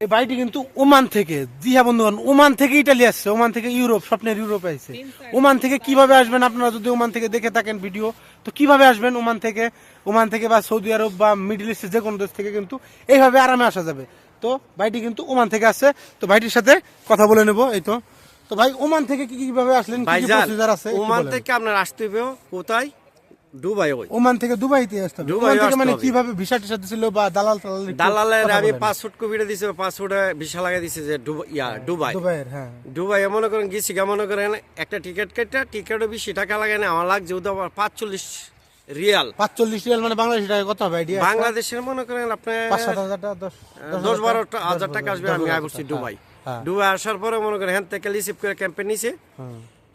এই বাড়িটি কিন্তু ওমান থেকে। জি হ্যাঁ বন্ধুগণ ওমান থেকে ইটালি আসছে ওমান থেকে ইউরোপ স্বপ্নের ইউরোপ আসছে ওমান থেকে কীভাবে আসবেন আপনারা যদি ওমান থেকে দেখে থাকেন ভিডিও তো কীভাবে আসবেন ওমান থেকে? ওমান থেকে বা সৌদি আরব বা মিডল ইস্টের যে কোনো দেশ থেকে কিন্তু এইভাবে আরামে আসা যাবে। তো ভাইটি কিন্তু ওমান থেকে আসছে। তো ভাইটির সাথে কথা বলে নেব এই তো। তো ভাই ওমান থেকে কি কীভাবে আসলেন? ওমান থেকে আপনার আসতে হবে। কোথায়? দুবাই ওই। ওমান থেকে দুবাইতে আসতে হবে। ওমান থেকে মানে কীভাবে ভিসা টিসা দিছিল বা দালাল টালাল দালালের আমি পাসপোর্ট কপিটা দিছে পাসপোর্টে ভিসা লাগাই দিছে যে ইয়া দুবাই। দুবাইয়ের হ্যাঁ। দুবাই করেন গেছি গা করেন একটা টিকিট কেটে টিকিটও বেশি টাকা লাগে না আমার লাগছে ওটা আবার পাঁচচল্লিশ রিয়াল। পাঁচচল্লিশ রিয়াল মানে বাংলাদেশি টাকা কত হবে আইডিয়া বাংলাদেশের মনে করেন আপনার পাঁচ সাত হাজার টাকা দশ দশ বারো হাজার টাকা আসবে আমি আসছি দুবাই। হ্যাঁ। দুবাই আসার পরে মনে করেন হ্যান থেকে রিসিভ করে ক্যাম্পে নিছে।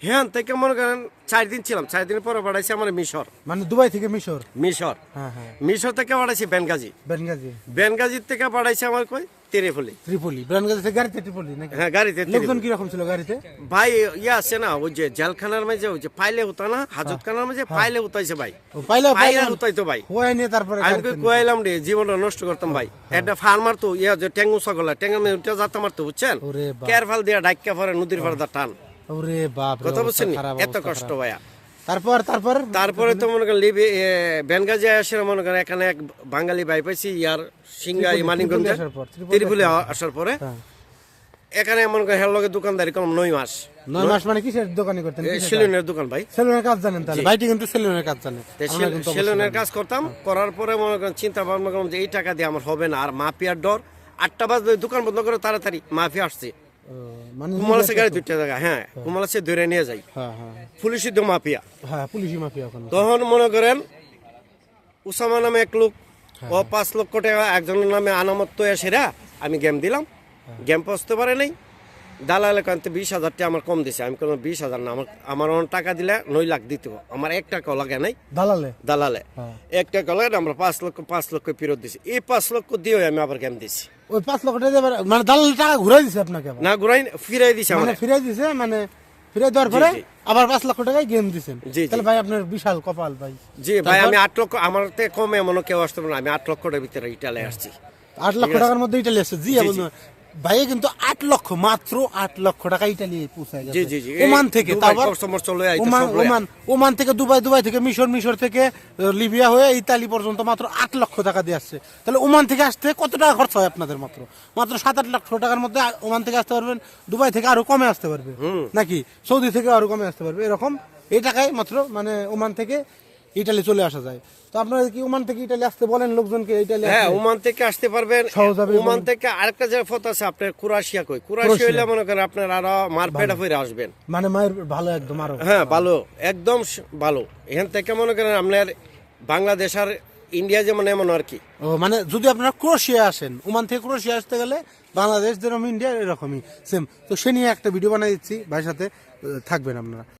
হ্যাঁ। থেকে মনে করেন চার দিন ছিলাম চার দিন পরে পাঠাইছে আমার মিশর। মানে দুবাই থেকে মিশর? মিশর। হ্যাঁ হ্যাঁ। মিশর থেকে পাঠাইছে বেনগাজি। বেনগাজি। বেনগাজির থেকে পাঠাইছে আমার কই তেরেফলি ত্রিপলি। বেনগাজি থেকে গাড়িতে ত্রিপলি নাকি? হ্যাঁ গাড়িতে লোকজন ত্রিপলি। কীরকম ছিল গাড়িতে? ভাই ইয়ে আছে না ওই যে জেলখানার মাঝে ওই যে পাইলে না হাজতখানার মাঝে পাইলে উতাইছে ভাই। পাইলে পাইলে উতাইতো ভাই। হয়ে নিয়ে তারপরে আমি কোয়াইলাম রে জীবনটা নষ্ট করতাম ভাই। একটা ফার্মার তো ইয়া যে ট্যাঙ্গু সকলা ট্যাঙ্গা মেয়ে উঠে যেতে মারতো বুঝছেন। কেয়ারফাল দিয়া ডাক্কা পরে নদীর পাড়া টান। ওরে বাপ কথা অবস্থা বুঝছেন নি? খারাপ, এত কষ্ট ভাইয়া। তারপর তারপর? তারপরে তো মনে করেন লিবি বেনগাজি আসে মনে করেন এখানে এক বাঙালি ভাই পাইছি ইয়ার সিঙ্গা ত্রিপলি, আসার পর, হ্যাঁ। এখানে মনে করেন দোকানদারি কম নয় মাস। নয় মাস মানে কিসের দোকানি করতেন? সেলুনের দোকান ভাই। সেলুনের কাজ জানেন তাহলে। ভাইটি কিন্তু সেলুনের কাজ জানে। তো আমরা সেল- কিন্তু অবশ্যই সেলুনের কাজ করতাম করার পরে মনে করেন চিন্তা ভাবনা করলাম যে এই টাকা দিয়ে আমার হবে না। আর মাফিয়ার ডর আটটা বাজলে দোকান বন্ধ করে তাড়াতাড়ি মাফিয়া আসছে। মানে কুমালাসে গাড়ি দুইটা জায়গা হ্যাঁ কুমালাসে ধরে নিয়ে যাই। হ্যাঁ হ্যাঁ। পুলিশি তো মাফিয়া। হ্যাঁ পুলিশি মাফিয়া তখন মনে করেন উসামা নামে এক লোক হ্যাঁ। ও পাঁচ লক্ষ টাকা একজনের নামে আনামত তো আমি গেম দিলাম। হ্যাঁ। গেম পৌঁছতে পারে নাই। দালালে কান্তে বিশ হাজার টাকা আমার কম দিছে। আমি কোনো বিশ হাজার না আমার আমার টাকা দিলে নয় লাখ দিতে। আমার এক টাকাও লাগে নাই। দালালে? দালালে। হ্যাঁ। এক টাকা লাগে আমরা পাঁচ লক্ষ পাঁচ লক্ষ ফেরত দিছি। এই পাঁচ লক্ষ দিয়ে আমি আবার গেম দিছি। ওই পাঁচ লক্ষ টাকা মানে দালাল টাকা ঘুরাই দিছে আপনাকে না ঘুরাই ফিরাই দিছে মানে ফিরাই দিছে মানে ফিরাই দেওয়ার পরে আবার পাঁচ লক্ষ টাকায় গেম। তাহলে ভাই আপনার বিশাল কপাল ভাই। জি ভাই আমি আট লক্ষ আমার থেকে কমে এমন কেউ আসতে পারে না। আমি আট লক্ষ টাকার ভিতরে ইটালে আসছি। আট লক্ষ টাকার মধ্যে ইটালি আসছে। জি কিন্তু আট লক্ষ মাত্র আট লক্ষ টাকা ইটালি পৌঁছায় গেছে। ওমান থেকে তারপর ওমান ওমান থেকে দুবাই দুবাই থেকে মিশর মিশর থেকে লিবিয়া হয়ে ইতালি পর্যন্ত মাত্র আট লক্ষ টাকা দিয়ে আসছে। তাহলে ওমান থেকে আসতে কত টাকা খরচ হয় আপনাদের মাত্র? মাত্র সাত আট লক্ষ টাকার মধ্যে ওমান থেকে আসতে পারবেন দুবাই থেকে আরও কমে আসতে পারবে। নাকি? সৌদি থেকে আরও কমে আসতে পারবে। এরকম এই টাকায় মাত্র মানে ওমান থেকে ইটালি চলে আসা যায়। তো আপনারা কি ওমান থেকে ইটালি আসতে বলেন? লোকজনকে ইটালি হ্যাঁ ওমান থেকে আসতে পারবেন। ওমান থেকে আরেকটা যে পথ আছে আপনার কুরাশিয়া কই? কুরাশিয়া। হইলে মনে করেন আপনার আরও মারপেটা ফিরে আসবেন। মানে মায়ের ভালো একদম আরও। হ্যাঁ ভালো। একদম ভালো। এখান থেকে মনে করেন আপনার বাংলাদেশ আর ইন্ডিয়া যেমন এমন আর কি। ও মানে যদি আপনারা ক্রোশিয়া আসেন ওমান থেকে ক্রোশিয়া আসতে গেলে বাংলাদেশ যেরকম ইন্ডিয়া এরকমই সেম তো সে নিয়ে একটা ভিডিও বানাই দিচ্ছি ভাইয়ের সাথে থাকবেন আপনারা।